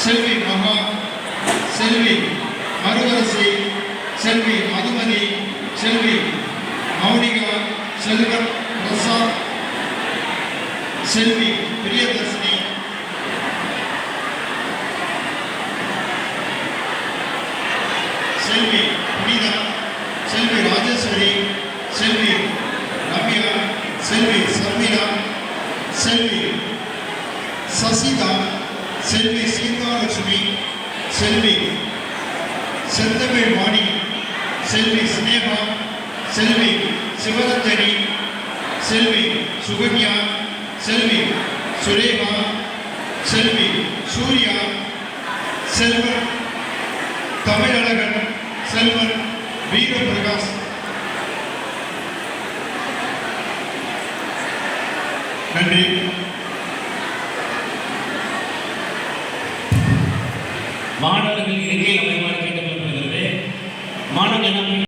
செல்வி மகா செல்வி மறுவரசி செல்வி மதுமதி செல்வி மௌனிகா செல்வன் பிரசாத் செல்வி பிரியதர்ஷினி. செல்வி புனிதா செல்வி ராஜேஸ்வரி செல்வி ரம்யா செல்வி சர்மிளா செல்வி சசிதா. செல்வி சீதாலட்சுமி செல்வி செந்தமிழ் வாணி செல்வி சினேகா செல்வி சிவரஞ்சனி செல்வி சுகன்யா செல்வி சுரேகா செல்வி சூர்யா செல்வன் தமிழழகன் செல்வன் வீரபிரகாஷ் நன்றி மாணவர்கள் இடையே அமைவாறு கேட்டுக்கொள்ளப்படுகிறது மாணவர்கள்